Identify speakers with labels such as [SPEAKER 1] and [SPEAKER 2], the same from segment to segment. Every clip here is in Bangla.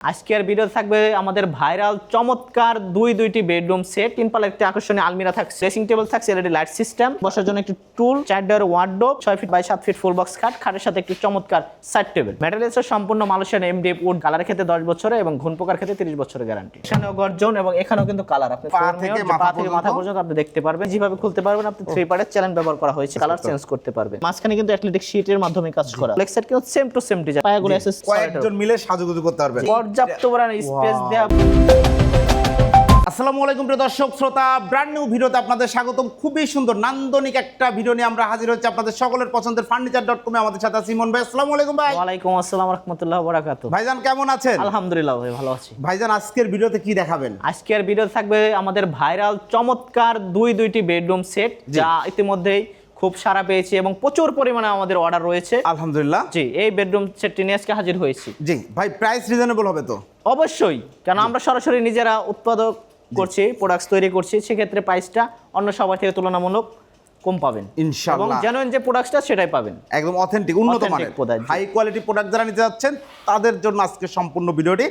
[SPEAKER 1] আজকের ভিডিও থাকবে আমাদের ভাইরাল চমৎকার দুই দুইটি বেডরুম সেট। তিন পাল্লা একটি আকর্ষণীয় আলমিরা থাকছে ড্রেসিং টেবিল থাকছে এলইডি লাইট সিস্টেম বসার জন্য একটি টুল চার ডোর ওয়ার্ডরোব ছয় ফিট বাই সাত ফিট ফুল বক্স খাট খাটের সাথে একটি চমৎকার সাইড টেবিল ম্যাটেরিয়ালসের সম্পূর্ণ মালয়েশিয়ান এমডিএফ উড কালার ক্ষেত্রে দশ বছরে এবং ঘুন পোকার ক্ষেত্রে তিরিশ বছরের গ্যারান্টি এখানেও গর্জন এবং এখানেও কিন্তু কালার আপনি
[SPEAKER 2] পা থেকে মাথা
[SPEAKER 1] পা থেকে মাথা
[SPEAKER 2] পর্যন্ত।
[SPEAKER 1] আপনি দেখতে পারবেন। যেভাবে খুলতে পারবেন আপনি থ্রি পার্টের চ্যানেল ব্যবহার করা হয়েছে। কালার চেঞ্জ করতে পারবেন। মাঝখানে কিন্তু অ্যাথলেটিক শিটের মাধ্যমে কাজ করা। লেগ সাইড কিন্তু সেম টু সেম ডিজাইন পায়াগুলো
[SPEAKER 2] কয়েকজন মিলে সাজুগুজু করতে পারবেন।
[SPEAKER 1] পর্যাপ্ত পরিমাণে স্পেস দেওয়া
[SPEAKER 2] আসসালামু আলাইকুম প্রিয় দর্শক শ্রোতা ব্র্যান্ড নিউ ভিডিওতে আপনাদের স্বাগতম। খুবই সুন্দর নান্দনিক একটা ভিডিও নিয়ে আমরা হাজির হচ্ছে আপনাদের সকলের পছন্দের ফার্নিচার ডট কমে আমাদের সাথে আছে ইমন ভাই আসসালামু আলাইকুম ভাই।
[SPEAKER 1] ওয়ালাইকুম আসসালাম রহমতুল্লাহ বরাকাতু
[SPEAKER 2] ভাইজান কেমন আছেন?
[SPEAKER 1] আলহামদুলিল্লাহ ভাই ভালো আছি।
[SPEAKER 2] ভাইজান আজকের ভিডিওতে কি দেখাবেন?
[SPEAKER 1] আজকের ভিডিও থাকবে আমাদের ভাইরাল চমৎকার দুই দুইটি বেডরুম সেট যা ইতিমধ্যেই খুব সারা পেয়েছি এবং প্রচুর পরিমাণে আমাদের অর্ডার রয়েছে।
[SPEAKER 2] আলহামদুলিল্লাহ।
[SPEAKER 1] জি এই বেডরুম সেটটি নিয়ে আজকে হাজির হয়েছি।
[SPEAKER 2] জি ভাই প্রাইস রিজনেবল হবে তো?
[SPEAKER 1] অবশ্যই কারণ আমরা সরাসরি নিজেরা উৎপাদক করছি প্রোডাক্টস তৈরি করছি সেক্ষেত্রে প্রাইসটা অন্য সবার থেকে তুলনামূলক কম পাবেন। এবং
[SPEAKER 2] ইনশাআল্লাহ
[SPEAKER 1] জেনুইন যে প্রোডাক্টটা সেটাই পাবেন।
[SPEAKER 2] একদম অথেন্টিক উন্নত মানের। হাই কোয়ালিটি প্রোডাক্ট যারা নিতে যাচ্ছেন তাদের জন্য আজকে সম্পূর্ণ ভিডিওটি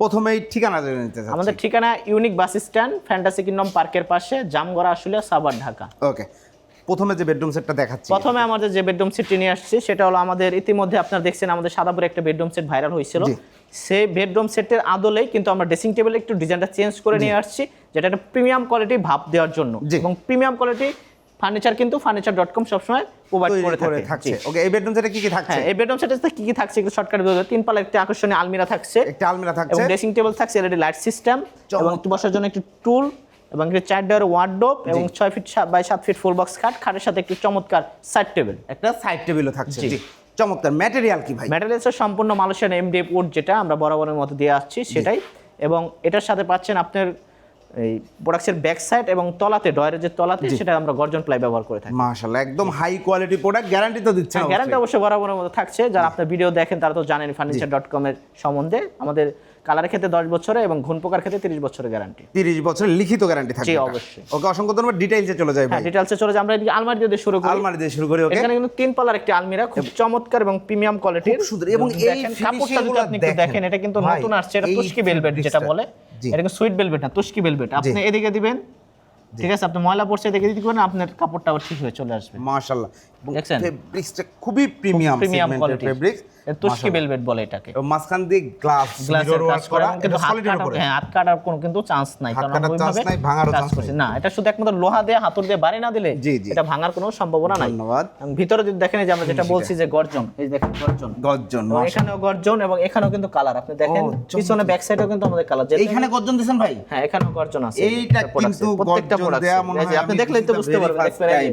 [SPEAKER 2] প্রথমেই ঠিকানা জেনে নিতে চাচ্ছি।
[SPEAKER 1] আমাদের ঠিকানা unique bus stand fantasy kingdom পার্কের পাশে জামগড়া আসলে সাভার ঢাকা।
[SPEAKER 2] ওকে প্রথমে যে বেডরুম সেটটা দেখাচ্ছি।
[SPEAKER 1] প্রথমে আমাদের যে বেডরুম সেটটি নিয়ে আসছি সেটা হলো আমাদের ইতিমধ্যে আপনারা দেখছেন আমাদের সাদাপুরে একটা বেডরুম সেট ভাইরাল হয়েছিল। সেই বেডরুম সেটের আদলেই কিন্তু আমরা ড্রেসিং টেবিলে একটু ডিজাইনটা চেঞ্জ করে নিয়ে আসছি যেটা একটা প্রিমিয়াম কোয়ালিটি ভাব দেওয়ার জন্য। এবং প্রিমিয়াম কোয়ালিটি ফার্নিচার কিন্তু ফার্নিচার ডট কম সবসময় প্রোভাইড করে থাকে।
[SPEAKER 2] ওকে এই বেডরুম সেটে কি কি থাকছে?
[SPEAKER 1] হ্যাঁ এই বেডরুম সাথে কি কি থাকছে? একটু শর্টকাট বলব তিন পাল্লা একটা আকর্ষণীয় আলমিরা থাকছে।
[SPEAKER 2] একটা আলমিরা থাকছে।
[SPEAKER 1] এবং ড্রেসিং টেবিল থাকছে এলইডি লাইট সিস্টেম এবং বসার জন্য একটি টুল এবং একটি চার ডোর ওয়ার্ডরোব এবং ছয় ফিট বাই সাত ফিট ফুল বক্স খাট। খাটের সাথে একটি চমৎকার সাইড টেবিল
[SPEAKER 2] একটা সাইড টেবিলও থাকছে।
[SPEAKER 1] জি।
[SPEAKER 2] চমৎকার। ম্যাটেরিয়াল কি ভাই?
[SPEAKER 1] ম্যাটেরিয়ালসের সম্পূর্ণ মালয়েশিয়ান এমডিএফ উড যেটা আমরা বরাবরের মতো দিয়ে আসছি সেটাই। এবং এটার সাথে পাচ্ছেন আপনার এই প্রোডাক্টসের ব্যাক সাইড এবং তলাতে ডয়ের যে তলাতে সেটা আমরা গর্জন প্লাই ব্যবহার করে থাকি।
[SPEAKER 2] মাশাআল্লাহ একদম হাই কোয়ালিটি প্রোডাক্ট গ্যারান্টি তো দিচ্ছে
[SPEAKER 1] গ্যারান্টি অবশ্যই। বরাবরের মতো থাকছে। যারা আপনার ভিডিও দেখেন তারা তো জানেন ফার্নিচার ডট কমের সম্বন্ধে। আমাদের কালারের ক্ষেত্রে দশ বছরে এবং ঘুন পোকার ক্ষেত্রে তিরিশ বছরের গ্যারান্টি
[SPEAKER 2] 30 বছরের লিখিত গ্যারান্টি থাকবে
[SPEAKER 1] জি, অবশ্যই।
[SPEAKER 2] ওকে অসংখ্য ধন্যবাদ। ডিটেইলসে চলে যাই ভাই।
[SPEAKER 1] হ্যাঁ ডিটেলসে চলে যায় আমরা এদিকে আলমারি দিয়ে শুরু করি।
[SPEAKER 2] আলমারি দিয়ে শুরু করি ওকে?
[SPEAKER 1] এখানে কিন্তু তিন পাল্লার একটি আলমিরা খুব চমৎকার এবং প্রিমিয়াম কোয়ালিটির
[SPEAKER 2] খুব সুন্দর। এবং এই
[SPEAKER 1] কাপড়টা যদি আপনি
[SPEAKER 2] দেখেন।
[SPEAKER 1] এটা কিন্তু নতুন আসছে এটা তুস্কি ভেলভেট যেটা বলে। এটা কিন্তু সুইট ভেলভেট না তুস্কি ভেলভেট আপনি এদিকে দিবেন ঠিক আছে? আপনি ময়লা পড়ছে দেখে দিতে পারেন আপনার কাপড়টা আবার ঠিক হয়ে চলে আসবে।
[SPEAKER 2] মাশাআল্লাহ।
[SPEAKER 1] দেখছেন?
[SPEAKER 2] ফেব্রিক্সটা খুবই premium
[SPEAKER 1] premium quality
[SPEAKER 2] fabrics
[SPEAKER 1] velvet বলে এটাকে।
[SPEAKER 2] মাঝখান দিয়ে গ্লাস মিরর
[SPEAKER 1] করা কিন্তু হাত কাটার
[SPEAKER 2] উপরে।
[SPEAKER 1] হ্যাঁ হাত কাটার কোনো কিন্তু চান্স নাই কারণ আমরা
[SPEAKER 2] নাই, ভাঙারও chance
[SPEAKER 1] করছি। না এটা শুধু একমাত্র লোহা দিয়ে দিয়ে বাড়ি না দিলে। এটা ভাঙার কোনো সম্ভাবনা নাই।
[SPEAKER 2] ধন্যবাদ।
[SPEAKER 1] ভিতরে যদি দেখেন যে আমরা যেটা বলছি যে গর্জন এই দেখেন গর্জন।
[SPEAKER 2] গর্জন
[SPEAKER 1] এবং এখানেও গর্জন এবং এখানেও কিন্তু কালার আপনি দেখেন পিছনে ব্যাক সাইডেও কিন্তু আমাদের কালার
[SPEAKER 2] এখানে গর্জন দিয়েছেন ভাই?
[SPEAKER 1] হ্যাঁ এখানেও গর্জন আছে।
[SPEAKER 2] এইটা কিন্তু
[SPEAKER 1] প্রত্যেকটা
[SPEAKER 2] গর্জন দেয়া মনে হয়
[SPEAKER 1] আপনি দেখলেই তো বুঝতে পারবেন দেখবেন যে।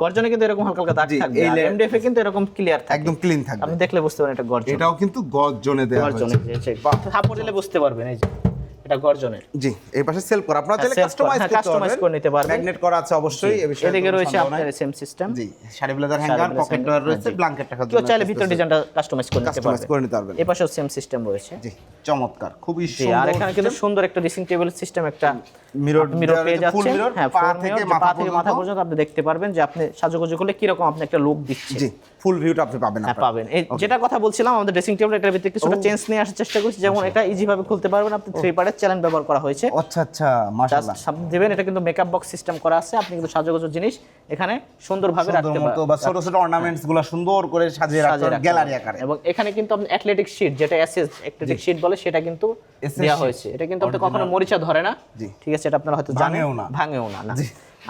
[SPEAKER 1] গর্জনে কিন্তু এরকম হালকা হালকা দাগ থাকবে।
[SPEAKER 2] এই
[SPEAKER 1] এমডিএফ এ কিন্তু এরকম ক্লিয়ার থাকে
[SPEAKER 2] একদম ক্লিন থাকবে।
[SPEAKER 1] আপনি দেখলে বুঝতে পারবেন এটা গর্জন।
[SPEAKER 2] এটাও কিন্তু গর্জনে দেওয়া হয়েছে।
[SPEAKER 1] গর্জনে থাপড় দিলে বুঝতে পারবেন এই যে। এটা গর্জনের।
[SPEAKER 2] জি এই পাশে করা। আপনারা চাইলে কাস্টমাইজ
[SPEAKER 1] হ্যাঁ,
[SPEAKER 2] করতে
[SPEAKER 1] customize
[SPEAKER 2] পারবেন।
[SPEAKER 1] করে নিতে পারবেন।
[SPEAKER 2] ম্যাগনেট করা আছে অবশ্যই এই বিষয়ে
[SPEAKER 1] এদিকে রয়েছে আপনার সেম সিস্টেম
[SPEAKER 2] জি sari blazer hanger pocket drawer রয়েছে ব্ল্যাঙ্কেট রাখার
[SPEAKER 1] কেউ চাইলে ভিতরে ডিজাইনটা কাস্টমাইজ করে নিতে
[SPEAKER 2] কাস্টমাইজ করে নিতে পারবেন।
[SPEAKER 1] এই পাশেও সেম সিস্টেম রয়েছে।
[SPEAKER 2] জি চমৎকার খুবই
[SPEAKER 1] জি আর এখানে কিন্তু সুন্দর একটা ড্রেসিং টেবিল সিস্টেম একটা
[SPEAKER 2] মিরর
[SPEAKER 1] মিরর পেয়ে
[SPEAKER 2] মিরর
[SPEAKER 1] হ্যাঁ
[SPEAKER 2] পা থেকে মাথা
[SPEAKER 1] থেকে মাথা
[SPEAKER 2] পর্যন্ত।
[SPEAKER 1] আপনি দেখতে পারবেন যে আপনি সাজুগুজু করলে কীরকম আপনি একটা লুক দিচ্ছে
[SPEAKER 2] জি ফুল ভিউটা আপনি পাবেন
[SPEAKER 1] হ্যাঁ পাবেন। যেটা কথা বলছিলাম আমাদের ড্রেসিং টেবিল এটার ভিতরে কিছুটা চেঞ্জ নিয়ে আসার চেষ্টা করছি যেমন এটা ইজি ভাবে খুলতে পারবেন আপনি থ্রি চ্যানেল ব্যবহার করা হয়েছে।
[SPEAKER 2] আচ্ছা আচ্ছা মাশাআল্লাহ।
[SPEAKER 1] সামনে দিবেন এটা কিন্তু মেকআপ বক্স সিস্টেম করা আছে আপনি কিন্তু সাজুগুজু জিনিস এখানে সুন্দরভাবে
[SPEAKER 2] সুন্দর
[SPEAKER 1] রাখতে
[SPEAKER 2] মতো বা ছোট ছোট অর্নামেন্টসগুলো সুন্দর করে সাজিয়ে রাখতে গ্যালারি আকারে।
[SPEAKER 1] এবং এখানে কিন্তু আপনি অ্যাথলেটিক শীট যেটা এসএস অ্যাথলেটিক শীট বলে সেটা কিন্তু দেওয়া হয়েছে। এটা কিন্তু আপনি কখনো মরিচা ধরে না। ঠিক আছে এটা আপনারা হয়তো জানেন।
[SPEAKER 2] ভাঙেও না।
[SPEAKER 1] ভাঙেও না না।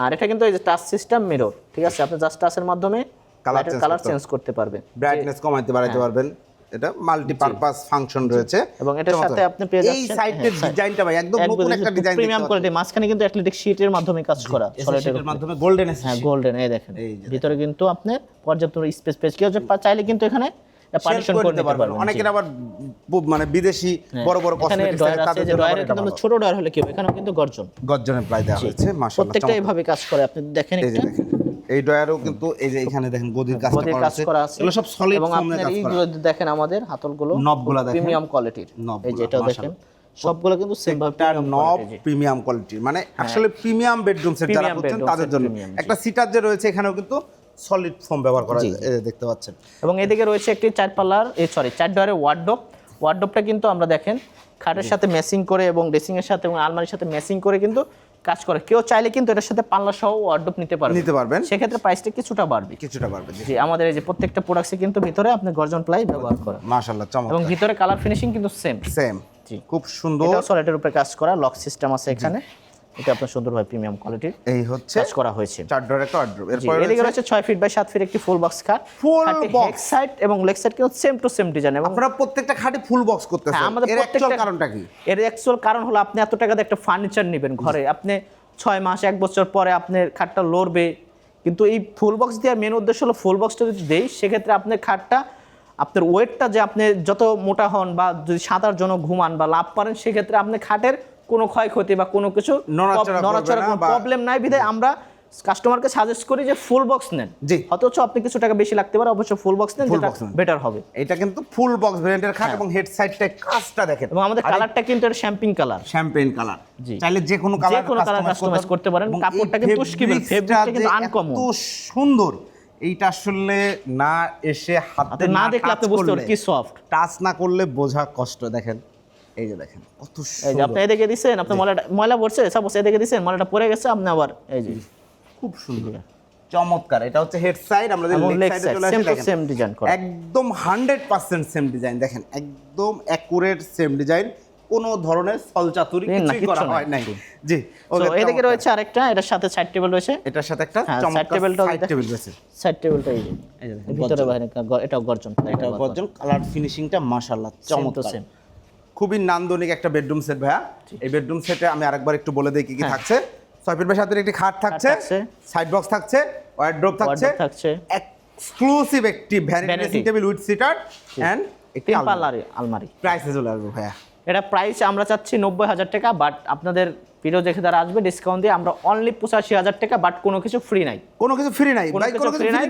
[SPEAKER 1] আর এটা কিন্তু এই যে টাচ সিস্টেম মিরর ঠিক আছে আপনি জাস্ট টাচের মাধ্যমে কালার কালার চেঞ্জ করতে পারবেন।
[SPEAKER 2] ব্রাইটনেস কমাইতে বাড়াইতে পারবেন। এটা মাল্টি পারপাস ফাংশন রয়েছে।
[SPEAKER 1] এবং এটার সাথে আপনি পেয়ে
[SPEAKER 2] এই
[SPEAKER 1] যাচ্ছেন
[SPEAKER 2] সাইডের
[SPEAKER 1] হ্যাঁ,
[SPEAKER 2] ডিজাইনটা ভাই একদম নতুন একটা ডিজাইন
[SPEAKER 1] প্রিমিয়াম কোয়ালিটি মাঝখানে কিন্তু অ্যাথলেটিক শীটের মাধ্যমে কাজ করা এর
[SPEAKER 2] মাধ্যমে গোল্ডেন
[SPEAKER 1] হ্যাঁ গোল্ডেন এই দেখেন। ভিতরে কিন্তু আপনি পর্যাপ্ত স্পেস পেজ কেউ যে চাইলে কিন্তু এখানে পার্টিশন করে নিতে পারবেন।
[SPEAKER 2] অনেকের আবার মানে বিদেশি বড় বড়
[SPEAKER 1] হ্যাঁ।
[SPEAKER 2] কসমেটিক্স
[SPEAKER 1] আছে
[SPEAKER 2] তাদের জন্য
[SPEAKER 1] কিন্তু ছোট ডয়ার হলে কি হবে এখানেও কিন্তু গর্জন।
[SPEAKER 2] গর্জনের প্রায় দেওয়া হয়েছে মাশাআল্লাহ
[SPEAKER 1] প্রত্যেকটা এইভাবে কাজ করে আপনি দেখেন একটা।
[SPEAKER 2] দেখেন। এই ডয়ারও কিন্তু এই যে এখানে দেখেন গদির
[SPEAKER 1] কাজ করা আছে।
[SPEAKER 2] এগুলো সব সলিড
[SPEAKER 1] এবং
[SPEAKER 2] ফোমের
[SPEAKER 1] আপনার এইগুলো দেখেন আমাদের হাতলগুলো
[SPEAKER 2] নবগুলা দেখেন।
[SPEAKER 1] প্রিমিয়াম কোয়ালিটির এই যে এটাও দেখেন সবগুলো কিন্তু
[SPEAKER 2] নব প্রিমিয়াম কোয়ালিটির মানে আসলে প্রিমিয়াম বেডরুম সেট যারা করছেন তাদের জন্য। একটা সিটার যে রয়েছে এখানেও কিন্তু সলিড ফোম ব্যবহার করা দেখতে পাচ্ছেন।
[SPEAKER 1] এবং এদিকে রয়েছে একটি চার পাল্লার এই সরি চার ডয়ারের ওয়ার্ডরোব ওয়ার্ডরোবটা কিন্তু আমরা দেখেন খাটের সাথে ম্যাচিং করে এবং ড্রেসিং এর সাথে এবং আলমারির সাথে ম্যাচিং করে কিন্তু কাজ করে। কেউ চাইলে কিন্তু এটার সাথে পাল্লা সহ ওয়ার্ডরোব নিতে পারবে
[SPEAKER 2] নিতে পারবেন।
[SPEAKER 1] সেক্ষেত্রে প্রাইসটা কিছুটা বাড়বে।
[SPEAKER 2] কিছুটা বাড়বে
[SPEAKER 1] জি আমাদের এই যে প্রত্যেকটা প্রোডাক্টসে কিন্তু ভিতরে আপনি গর্জন প্লাই ব্যবহার করেন।
[SPEAKER 2] মাশাআল্লাহ চমৎকার।
[SPEAKER 1] এবং ভিতরে কালার ফিনিশিং কিন্তু সেম
[SPEAKER 2] সেম
[SPEAKER 1] জি।
[SPEAKER 2] খুব সুন্দর।
[SPEAKER 1] এটা সলিডের উপরে কাজ করা লক সিস্টেম আছে এখানে। এটা আপনার সুন্দরভাবে প্রিমিয়াম কোয়ালিটির
[SPEAKER 2] এই হচ্ছে
[SPEAKER 1] কাজ করা হয়েছে।
[SPEAKER 2] চার ডোর একটা
[SPEAKER 1] জি,
[SPEAKER 2] এরপর
[SPEAKER 1] এদিকে রয়েছে ছয় ফিট বাই সাত ফিট একটি ফুল বক্স খাট
[SPEAKER 2] box।
[SPEAKER 1] হেড সাইড এবং লেগ সাইড কিন্তু সেম টু সেম ডিজাইন এবং
[SPEAKER 2] আপনারা প্রত্যেকটা খাটে ফুল বক্স করতেছেন।
[SPEAKER 1] হ্যাঁ, আমাদের প্রত্যেকটা-
[SPEAKER 2] কারণটা কি?
[SPEAKER 1] এর অ্যাকচুয়াল কারণ হলো আপনি এত টাকা দিয়ে একটা ফার্নিচার নেবেন ঘরে। আপনি ছয় মাস এক বছর পরে আপনার খাটটা লড়বে। কিন্তু এই ফুল বক্স দেওয়ার মেন উদ্দেশ্য হলো ফুল বক্সটা যদি দেই সেক্ষেত্রে আপনার খাটটা আপনার ওয়েটটা যে আপনি যত মোটা হন বা যদি সাঁতার জন্য ঘুমান বা লাভ পারেন সেক্ষেত্রে আপনি খাটের কোনো ক্ষয়ক্ষতি বা কোনো কিছু
[SPEAKER 2] নড়াচড়া
[SPEAKER 1] কোনো প্রবলেম নাই বিধায় আমরা কাস্টমারকে সাজেস্ট করি যে ফুল বক্স নেন।
[SPEAKER 2] জি।
[SPEAKER 1] অথচ আপনি কিছু টাকা বেশি লাগতে পারে অবশ্য ফুল বক্স নেন যেটা বেটার হবে।
[SPEAKER 2] এটা কিন্তু ফুল বক্স ভেরিয়েন্টের খাট এবং হেড সাইডটা কাজটা দেখেন।
[SPEAKER 1] এবং আমাদের কালারটা কিন্তু এটা শ্যাম্পিং কালার
[SPEAKER 2] শ্যাম্পেন কালার
[SPEAKER 1] জি।
[SPEAKER 2] চাইলে যে কোনো কালার
[SPEAKER 1] যে কোনো colour customize করতে পারেন। কাপড়টা কিন্তু উস্কিবেন, fabricটা কিন্তু uncommon।
[SPEAKER 2] এত সুন্দর এইটা আসলে না এসে হাতে
[SPEAKER 1] না দেখলে আপনি বুঝতে পারবেন কি সফট
[SPEAKER 2] টাচ না করলে বোঝা কষ্ট। দেখেন এই যে দেখেন কত
[SPEAKER 1] এই যে আপনি এদিকে দিছেন আপনি ময়লাটা ময়লা পড়ছে সাপোজ এদিকে দিছেন ময়লাটা পড়ে গেছে আপনি আবার এই যে।
[SPEAKER 2] খুব সুন্দর। চমৎকার। এটা হচ্ছে হেড সাইড আমরা লেগ সাইডে চলে আসি দেখেন।
[SPEAKER 1] same design করা।
[SPEAKER 2] একদম 100% সেম ডিজাইন দেখেন একদম অ্যাকুরেট সেম ডিজাইন কোনো ধরনের
[SPEAKER 1] না,
[SPEAKER 2] কিছুই করা হয়
[SPEAKER 1] নাই।
[SPEAKER 2] জি। ওকে,
[SPEAKER 1] এদিকে রয়েছে আরেকটা এটার সাথে সাইড টেবিল রয়েছে।
[SPEAKER 2] এটার সাথে একটা
[SPEAKER 1] টাও
[SPEAKER 2] সাইড টেবিল রয়েছে।
[SPEAKER 1] সাইড টেবিলটা এই যে। ভিতরে বাইরে এটাও গর্জন।
[SPEAKER 2] এটা গর্জন। কালার ফিনিশিংটা মাশাআল্লাহ চমৎকার।
[SPEAKER 1] সেম
[SPEAKER 2] খুবই নান্দনিক একটা বেডরুম সেট ভাইয়া। এই বেডরুম সেটে আমি আরেকবার একটু বলে দিই কি কি
[SPEAKER 1] হ্যাঁ।
[SPEAKER 2] থাকছে। ছয় ফিট বাই সাতের একটি খাট থাকছে। সাইড বক্স থাকছে ওয়ার্ড্রোব থাকছে। এক্সক্লুসিভ একটি vanity table with seater and একটি
[SPEAKER 1] তিন আলমারি
[SPEAKER 2] প্রাইসে চলে আসবে ভাইয়া।
[SPEAKER 1] এটা প্রাইস আমরা চাচ্ছি নব্বই হাজার টাকা বাট আপনাদের ভিডিও দেখে তারা আসবে ডিসকাউন্ট দিয়ে আমরা অনলি পঁচাশি হাজার টাকা বাট কোনো কিছু ফ্রি নাই।
[SPEAKER 2] কোনো কিছু ফ্রি নাই।
[SPEAKER 1] কোনো কিছু ফ্রি নাই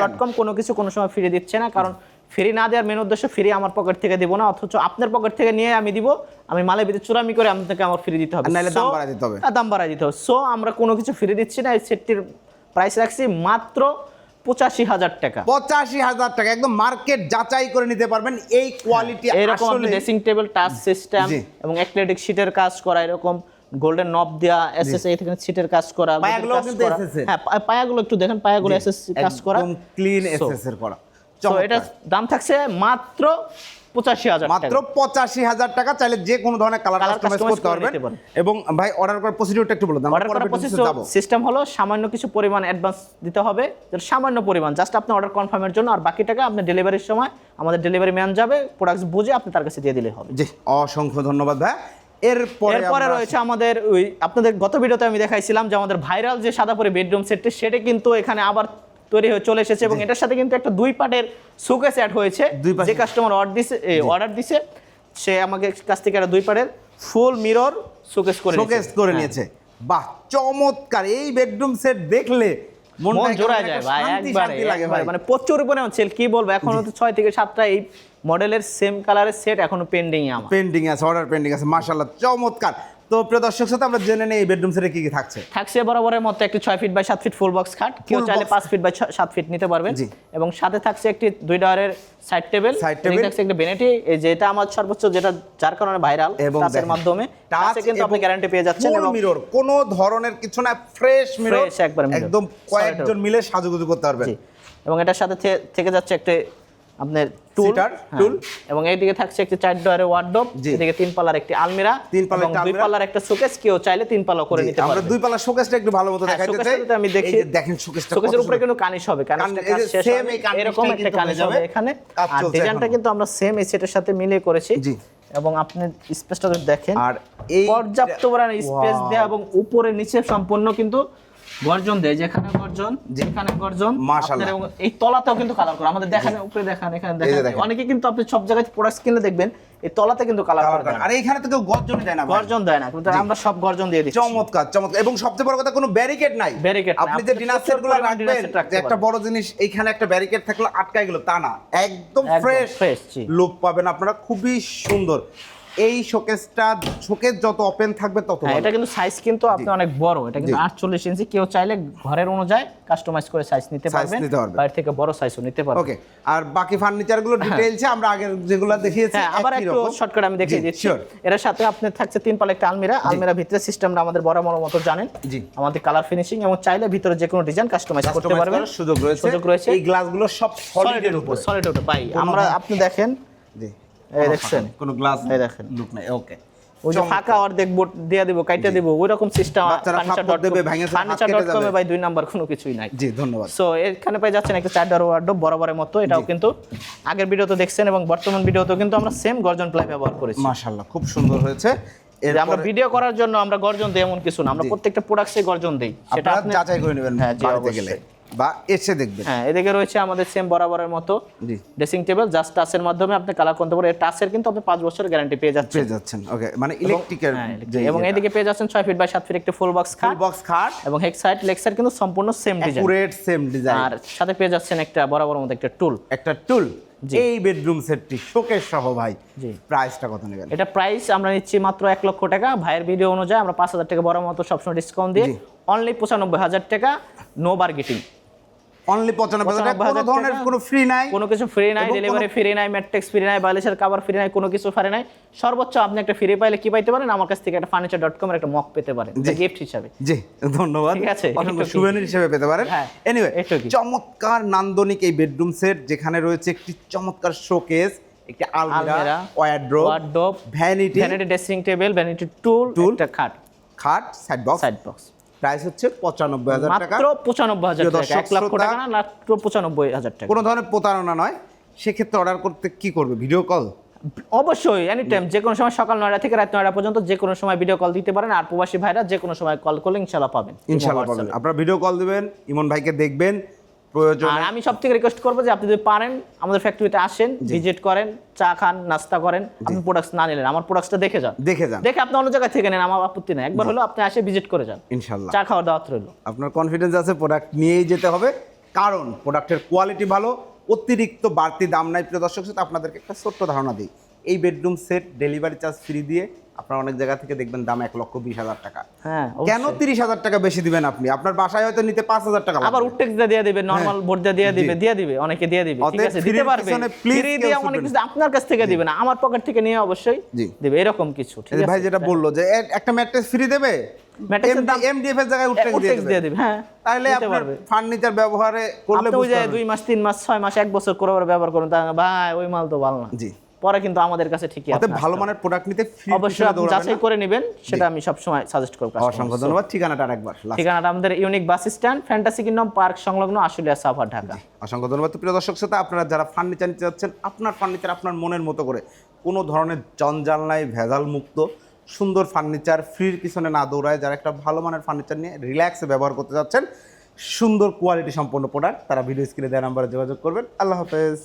[SPEAKER 1] ডট কম কোনো? কিছু কোনো সময় ফ্রি দিচ্ছে না কারণ ফ্রি না দেওয়ার মেন উদ্দেশ্য ফ্রি আমার পকেট থেকে দিব না অথচ আপনার পকেট থেকে নিয়ে আমি দিব আমি মালের ভিতরে চুরামি করে আপনাকে আমার ফ্রি দিতে হবে।
[SPEAKER 2] আর নাইলে দাম বাড়ায় দিতে হবে।
[SPEAKER 1] হ্যাঁ, দাম বাড়ায় দিতে হবে। সো আমরা কোনো কিছু ফ্রি দিচ্ছি না এই সেটটির প্রাইস রাখছি মাত্র পঁচাশি হাজার টাকা।
[SPEAKER 2] পঁচাশি হাজার টাকা একদম মার্কেট যাচাই করে নিতে পারবেন এই কোয়ালিটি
[SPEAKER 1] এরকম ড্রেসিং টেবিল টাচ সিস্টেম এবং অ্যাক্রিলিক শীটের কাজ করা এরকম গোল্ডেন নব দেওয়া এসএস থেকে শীটের কাজ করা
[SPEAKER 2] কিন্তু
[SPEAKER 1] করা। হ্যাঁ পায়াগুলো একটু দেখেন পায়াগুলো এসএস কাজ করা।
[SPEAKER 2] একদম ক্লিন
[SPEAKER 1] So-
[SPEAKER 2] এসএস এর করা।
[SPEAKER 1] তো দাম থাকছে মাত্র পঁচাশি হাজার
[SPEAKER 2] মাত্র পঁচাশি হাজার টাকা চাইলে যে কোনো ধরনের কালার কাস্টমাইজ করতে পারবেন। এবং ভাই অর্ডার করার প্রসিডিউরটা একটু বলে
[SPEAKER 1] অর্ডার করার প্রসেস সিস্টেম হলো সামান্য কিছু পরিমাণ অ্যাডভান্স দিতে হবে যেটা সামান্য পরিমাণ। জাস্ট আপনি অর্ডার কনফার্মের জন্য আর বাকি টাকা আপনি ডেলিভারির সময় আমাদের ডেলিভারি ম্যান যাবে প্রোডাক্ট বুঝে আপনি তার কাছে দিয়ে দিলে হবে।
[SPEAKER 2] জি অসংখ্য ধন্যবাদ ভাই। এরপরে
[SPEAKER 1] রয়েছে আমাদের ওই আপনাদের গত ভিডিওতে আমি দেখাইছিলাম যে আমাদের ভাইরাল যে সাদা পরে বেডরুম সেটটি সেটা কিন্তু এখানে আবার তৈরি হয়ে চলে এসেছে এবং এটার সাথে কিন্তু একটা দুই পার্টের সুকেস অ্যাড হয়েছে। যে কাস্টমার অর্ডার দিছে অর্ডার দিছে সে আমাকে কাছ থেকে একটা দুই পার্টের ফুল মিরর সুকেস করে।
[SPEAKER 2] শোকেস করে
[SPEAKER 1] হ্যাঁ।
[SPEAKER 2] নিয়েছে। বাহ চমৎকার! এই বেডরুম সেট দেখলে
[SPEAKER 1] মন
[SPEAKER 2] মনটা
[SPEAKER 1] জোড়া
[SPEAKER 2] কেমন
[SPEAKER 1] যায় ভাই একবারে।
[SPEAKER 2] লাগে ভাই।
[SPEAKER 1] মানে প্রচুর পরিমাণ সেল কি বলব? এখনও তো ছয় থেকে সাতটা এই মডেলের সেম কালারের সেট এখনও পেন্ডিং আমার।
[SPEAKER 2] পেন্ডিং আছে অর্ডার পেন্ডিং আছে মাশাআল্লাহ চমৎকার! তো প্রিয় দর্শক সাথে আমরা জেনে নেই এই বেডরুম সেটে কি কি থাকছে।
[SPEAKER 1] থাকছে বরাবরের মতো একটি ছয় ফিট বাই সাত ফিট ফুল বক্স খাট। কেউ চাইলে পাঁচ ফিট বাই সাত ফিট নিতে পারবেন। এবং সাথে থাকছে একটি দুই ডয়ারের সাইড টেবিল
[SPEAKER 2] Side table।
[SPEAKER 1] থাকছে একটি বেনেটি এই যেটা আমার সর্বোচ্চ যেটা যার কারণে ভাইরাল
[SPEAKER 2] এবং
[SPEAKER 1] টাচের মাধ্যমে। টাচে কিন্তু আপনি গ্যারান্টি পেয়ে যাচ্ছেন এবং
[SPEAKER 2] মিরর কোনো ধরনের কিছু না ফ্রেশ মিরর একদম কয়েকজন মিলে সাজুগুজু করতে পারবেন।
[SPEAKER 1] এবং এটার সাথে থেকে যাচ্ছে একটা আপনার টুল এবং এইদিকে থাকছে একটি চার ডয়ারের ওয়ার্ডরোব। এদিকে তিন পাল্লার একটি আলমিরা
[SPEAKER 2] তিন একটা
[SPEAKER 1] দুই। পাল্লার একটা শোকেস কেউ চাইলে তিন পাল্লা করে নিতে
[SPEAKER 2] আমরা দুই শোকেসটা একটু ভালো মতো
[SPEAKER 1] হ্যাঁ,
[SPEAKER 2] দেখাইতে চাই।
[SPEAKER 1] আমি দেখি
[SPEAKER 2] দেখেন শোকেসটা
[SPEAKER 1] শোকেসের উপরে কিন্তু কানিশ হবে কানিশটা
[SPEAKER 2] কান-
[SPEAKER 1] কাজ
[SPEAKER 2] এই
[SPEAKER 1] শেষ হবে। এরকম একটা কানিশ হবে এখানে। আর ডিজাইনটা কিন্তু আমরা সেম এই সেটের সাথে মিলিয়ে করেছি।
[SPEAKER 2] জি।
[SPEAKER 1] এবং আপনি স্পেসটা যদি দেখেন
[SPEAKER 2] আর এই
[SPEAKER 1] পর্যাপ্ত পরিমাণে স্পেস দেয়া এবং উপরে নিচে সম্পূর্ণ কিন্তু গর্জন দেয় যেখানে গর্জন যেখানে গর্জন
[SPEAKER 2] মাশাআল্লাহ।
[SPEAKER 1] এই তলাতেও কিন্তু কালার করা। আমাদের দেখানে উপরে দেখান এখানে দেখেন। অনেকে কিন্তু আপনি সব জায়গায় প্রোডাক্ট কিনলে দেখবেন এই তলাতে কিন্তু কালার করে
[SPEAKER 2] আর এইখানে তো কেউ গর্জন দেয় না
[SPEAKER 1] গর্জন দেয় না কিন্তু আমরা সব গর্জন দিয়ে দিচ্ছি।
[SPEAKER 2] চমৎকার চমৎকার। এবং সবচেয়ে বড় কথা কোনো ব্যারিকেড নাই।
[SPEAKER 1] নাই।
[SPEAKER 2] আপনি যে ডিনার রাখবেন একটা বড় জিনিস এইখানে একটা ব্যারিকেড থাকলে আটকায় গেল তা না। একদম ফ্রেশ লুক পাবেন আপনারা। খুবই সুন্দর। এই শোকেসটা শোকেস যত ওপেন থাকবে তত
[SPEAKER 1] হ্যাঁ
[SPEAKER 2] ভালো।
[SPEAKER 1] এটা কিন্তু সাইজ কিন্তু আপনি অনেক বড়। এটা কিন্তু আটচল্লিশ ইঞ্চি কেউ চাইলে ঘরের অনুযায়ী কাস্টমাইজ করে সাইজ নিতে পারবেন। বাইরে থেকে বড় সাইজও নিতে পারবেন।
[SPEAKER 2] ওকে আর বাকি ফার্নিচারগুলো ডিটেইলসে আমরা আগের যেগুলো দেখিয়েছি
[SPEAKER 1] হ্যাঁ আবার একটু শর্টকাট আমি দেখিয়ে দিচ্ছি। এর সাথে আপনি থাকছে তিন পালে একটা আলমিরা। আলমিরা ভিতরে সিস্টেমটা আমাদের বড় বরাবর মতো জানেন।
[SPEAKER 2] জি।
[SPEAKER 1] আমাদের কালার ফিনিশিং এবং চাইলে ভিতরে যে কোনো ডিজাইন কাস্টমাইজ করতে পারবেন।
[SPEAKER 2] সুযোগ রয়েছে।
[SPEAKER 1] সুযোগ রয়েছে।
[SPEAKER 2] এই গ্লাসগুলো সব সলিডের উপর।
[SPEAKER 1] সলিড ওটা পাই আমরা আপনি দেখেন
[SPEAKER 2] জি।
[SPEAKER 1] এই দেখছেন?
[SPEAKER 2] কোনো গ্লাস
[SPEAKER 1] এই দেখেন।
[SPEAKER 2] লুক নাই ওকে
[SPEAKER 1] ওই যে ফাঁকা অর্ধেক বোর্ড দিয়ে দিব কাইটা দিব ওই রকম সিস্টেম। ভাই দুই নাম্বার কোনো কিছুই নাই।
[SPEAKER 2] জি ধন্যবাদ।
[SPEAKER 1] সো এখানে পেয়ে যাচ্ছেন একটা চার বরাবরের মতো এটাও কিন্তু আগের ভিডিওতে দেখছেন এবং বর্তমান ভিডিওতেও কিন্তু আমরা সেম গর্জন প্লাই ব্যবহার করেছি।
[SPEAKER 2] মাশাআল্লাহ খুব সুন্দর হয়েছে।
[SPEAKER 1] আমরা ভিডিও করার জন্য আমরা গর্জন দেই এমন কিছু না আমরা প্রত্যেকটা প্রোডাক্টে গর্জন দেই সেটা আপনি
[SPEAKER 2] যাচাই করে নেবেন
[SPEAKER 1] হ্যাঁ, জি,
[SPEAKER 2] বাড়িতে
[SPEAKER 1] অবশ্যই।
[SPEAKER 2] বা এসে দেখবেন।
[SPEAKER 1] হ্যাঁ এদিকে রয়েছে আমাদের সেম বরাবরের মতো
[SPEAKER 2] জি।
[SPEAKER 1] ড্রেসিং টেবিল জাস্ট টাচের মাধ্যমে আপনি কালার করতে পারেন। টাচের কিন্তু আপনি পাঁচ বছরের গ্যারান্টি পেয়ে যাচ্ছেন।
[SPEAKER 2] পেয়ে যাচ্ছেন ওকে মানে ইলেকট্রিকের
[SPEAKER 1] হ্যাঁ, এবং এদিকে পেয়ে যাচ্ছেন ছয় ফিট বাই সাত ফিট একটা ফুল বক্স খাট।
[SPEAKER 2] বক্স খাট।
[SPEAKER 1] এবং হেড সাইড লেগ সাইড কিন্তু সম্পূর্ণ same design
[SPEAKER 2] accurate same design
[SPEAKER 1] আর সাথে পেয়ে যাচ্ছেন একটা বরাবর মতো একটা টুল
[SPEAKER 2] একটা টুল। এই বেডরুম সেটটি শোকেস সহ ভাই
[SPEAKER 1] জি।
[SPEAKER 2] প্রাইসটা কত নেবেন?
[SPEAKER 1] এটা প্রাইস আমরা নিচ্ছি মাত্র এক লক্ষ টাকা। ভাইয়ের ভিডিও অনুযায়ী আমরা পাঁচ হাজার টাকা বড় মতো সবসময় ডিসকাউন্ট দিয়ে অনলি পঁচানব্বই হাজার টাকা নো বার্গেটিং
[SPEAKER 2] অনলি পঁচানব্বই হাজার টাকা, কোনো ধরনের কোনো ফ্রি নাই।
[SPEAKER 1] কোনো কিছু ফ্রি নাই ডেলিভারি ফ্রি নাই ম্যাট্রিক্স ফ্রি নাই বালিশের কাভার ফ্রি নাই কোনো কিছু ফ্রি নাই। সর্বোচ্চ আপনি একটা ফ্রি পাইলে কি পাইতে পারেন? আমার কাছ থেকে একটা ফার্নিচার ডট কমের একটা মক পেতে পারেন। গিফট হিসাবে।
[SPEAKER 2] জি ধন্যবাদ।
[SPEAKER 1] ঠিক আছে,
[SPEAKER 2] অসংখ্য? সুভেনির হিসেবে পেতে পারেন।
[SPEAKER 1] হ্যাঁ,
[SPEAKER 2] এনিওয়ে চমৎকার নান্দনিক এই বেডরুম সেট যেখানে রয়েছে একটি চমৎকার শোকেস একটি আলমিরা wardrobe
[SPEAKER 1] wardrobe
[SPEAKER 2] vanity
[SPEAKER 1] vanity dressing table vanity টুল একটা খাট।
[SPEAKER 2] খাট side box
[SPEAKER 1] side box
[SPEAKER 2] price হচ্ছে পঁচানব্বই হাজার টাকা।
[SPEAKER 1] মাত্র পঁচানব্বই হাজার টাকা এক
[SPEAKER 2] দর্শক
[SPEAKER 1] লক্ষ টাকা না মাত্র পঁচানব্বই হাজার টাকা।
[SPEAKER 2] কোনো ধরনের প্রতারণা নয়। সেক্ষেত্রে অর্ডার করতে কি করবে? ভিডিও কল
[SPEAKER 1] অবশ্যই এনি টাইম যে কোনো সময় সকাল নয়টা থেকে রাত নয়টা পর্যন্ত যে কোনো সময় ভিডিও কল দিতে পারেন আর প্রবাসী ভাইরা যে কোনো সময় কল করলে ইনশাল্লাহ পাবেন।
[SPEAKER 2] ইনশাল্লাহ পাবেন। আপনারা ভিডিও কল দিবেন ইমন ভাইকে দেখবেন প্রয়োজন
[SPEAKER 1] আর আমি সব থেকে রিকোয়েস্ট করব যে আপনি যদি পারেন আমাদের ফ্যাক্টরিতে আসেন ভিজিট করেন চা খান নাস্তা করেন আপনি প্রোডাক্টস না নিলেন আমার প্রোডাক্টসটা দেখে যান।
[SPEAKER 2] দেখে যান।
[SPEAKER 1] দেখে আপনি অন্য জায়গা থেকে নেন আমার আপত্তি নেই। একবার হলো আপনি আসে ভিজিট করে যান।
[SPEAKER 2] ইনশাল্লাহ।
[SPEAKER 1] চা খাওয়ার দাওয়াত রইল।
[SPEAKER 2] আপনার কনফিডেন্স আছে প্রোডাক্ট নিয়েই যেতে হবে। কারণ প্রোডাক্টের কোয়ালিটি ভালো অতিরিক্ত বাড়তি দাম নাই প্রিয় দর্শক সাথে আপনাদেরকে একটা ছোট্ট ধারণা দিই। এই bedroom set delivery charge free দিয়ে আপনারা অনেক জায়গা থেকে দেখবেন দাম এক লক্ষ বিশ হাজার টাকা।
[SPEAKER 1] হ্যাঁ
[SPEAKER 2] কেন তিরিশ হাজার টাকা বেশি দিবেন আপনি? আপনার বাসায় হয়তো নিতে পাঁচ হাজার টাকা
[SPEAKER 1] আবার। উটটেক্স দিয়ে দিবে নর্মাল বোর্ড দিয়ে দিবে দিয়ে দিবে অনেকে দিয়ে দিবে ঠিক আছে দিতে পারবে। ফ্রি দিয়ে অনেক কিছু আপনার কাছ থেকে দিবে না আমার পকেট থেকে নিয়ে অবশ্যই। দিবে এরকম কিছু ঠিক আছে?
[SPEAKER 2] ভাই যেটা বলল যে একটা ম্যাট্রেস ফ্রি দেবে?
[SPEAKER 1] Mattress এর দাম-
[SPEAKER 2] এমডিএফ এর জায়গায় উঠতে
[SPEAKER 1] উটটেক্স দিয়ে
[SPEAKER 2] দিবে।
[SPEAKER 1] হ্যাঁ
[SPEAKER 2] তাহলে আপনার
[SPEAKER 1] পারবে।
[SPEAKER 2] ফার্নিচার ব্যবহারে করলে বুঝতে
[SPEAKER 1] দুই মাস তিন মাস ছয় মাস এক বছর করে করে ব্যবহার করুন ভাই ওই মাল তো ভালো না।
[SPEAKER 2] জি।
[SPEAKER 1] পরে কিন্তু আমাদের কাছে ঠিকই আপনার
[SPEAKER 2] ভালো মানের প্রোডাক্ট নিতে
[SPEAKER 1] অবশ্যই আপনি যাচাই করে নেবেন সেটা আমি সবসময় সাজেস্ট করব
[SPEAKER 2] অসংখ্য ধন্যবাদ। ঠিকানাটা আরেকবার
[SPEAKER 1] ঠিকানাটা আমাদের unique bus stand fantasy kingdom park সংলগ্ন আশুলিয়া সাফা ঢাকা।
[SPEAKER 2] অসংখ্য ধন্যবাদ। প্রিয় দর্শক শ্রোতা আপনারা যারা ফার্নিচার নিতে যাচ্ছেন আপনার ফার্নিচার আপনার মনের মতো করে কোনো ধরনের জঞ্জাল নাই ভেজাল মুক্ত সুন্দর ফার্নিচার ফ্রির পিছনে না দৌড়ায় যারা একটা ভালো মানের ফার্নিচার নিয়ে রিল্যাক্সে ব্যবহার করতে যাচ্ছেন সুন্দর কোয়ালিটি সম্পন্ন প্রোডাক্ট তারা ভিডিও স্ক্রিনে দেওয়া নাম্বারে যোগাযোগ করবেন। আল্লাহ হাফেজ।